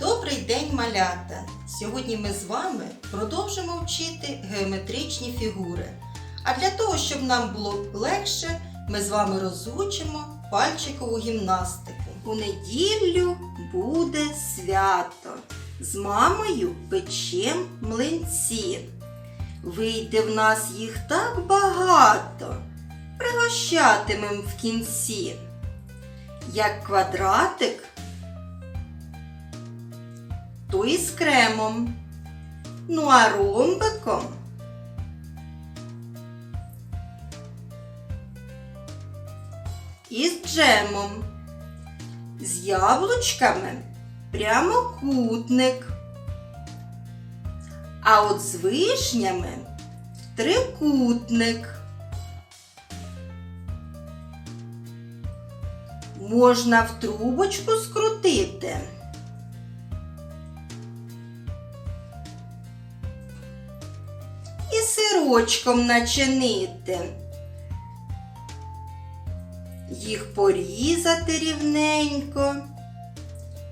Добрий день, малята! Сьогодні ми з вами продовжимо вчити геометричні фігури. А для того, щоб нам було легше, ми з вами розучимо пальчикову гімнастику. У неділю буде свято. З мамою печем млинці. Вийде в нас їх так багато, пригощатимем в кінці. Як квадратик, то і з кремом. Ну а ромбиком із джемом. З яблучками прямокутник. А от з вишнями трикутник. Можна в трубочку скрутити. Сирочком начинити. Їх порізати рівненько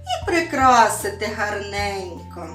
і прикрасити гарненько.